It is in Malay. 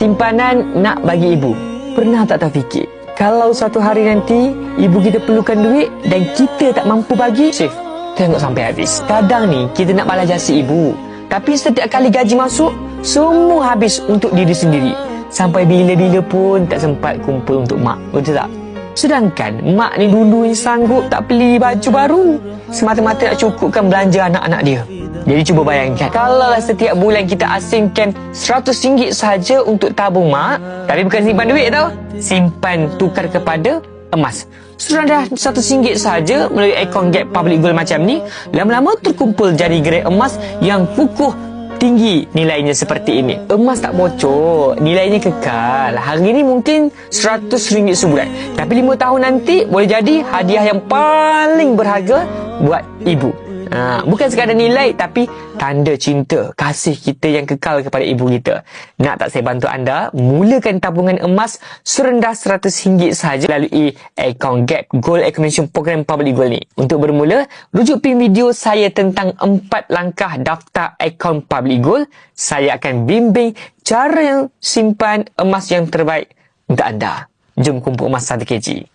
Simpanan nak bagi ibu. Pernah tak terfikir? Kalau satu hari nanti ibu kita perlukan duit dan kita tak mampu bagi, Syif, tengok sampai habis. Kadang ni kita nak balas jasa ibu. Tapi setiap kali gaji masuk, semua habis untuk diri sendiri. Sampai bila-bila pun tak sempat kumpul untuk mak. Betul tak? Sedangkan mak ni dulu yang sanggup tak beli baju baru. Semata-mata nak cukupkan belanja anak-anak dia. Jadi cuba bayangkan, kalau setiap bulan kita asingkan RM100 saja untuk tabung mak, tapi bukan simpan duit tau. Simpan tukar kepada emas. Sudah dah RM100 saja melalui akaun Gap Public Gold macam ni, lama-lama terkumpul jadi gerai emas yang kukuh tinggi nilainya seperti ini. Emas tak bocor, nilainya kekal. Hari ini mungkin RM100 sebulan. Tapi lima tahun nanti boleh jadi hadiah yang paling berharga buat ibu. Ha, bukan sekadar nilai tapi tanda cinta, kasih kita yang kekal kepada ibu kita. Nak tak saya bantu anda? Mulakan tabungan emas serendah RM100 sahaja melalui akaun Gap Gold Accumulation Program Public Gold ni. Untuk bermula, rujuk pin video saya tentang empat langkah daftar akaun Public Gold. Saya akan bimbing cara yang simpan emas yang terbaik untuk anda. Jom kumpul emas 1 kg.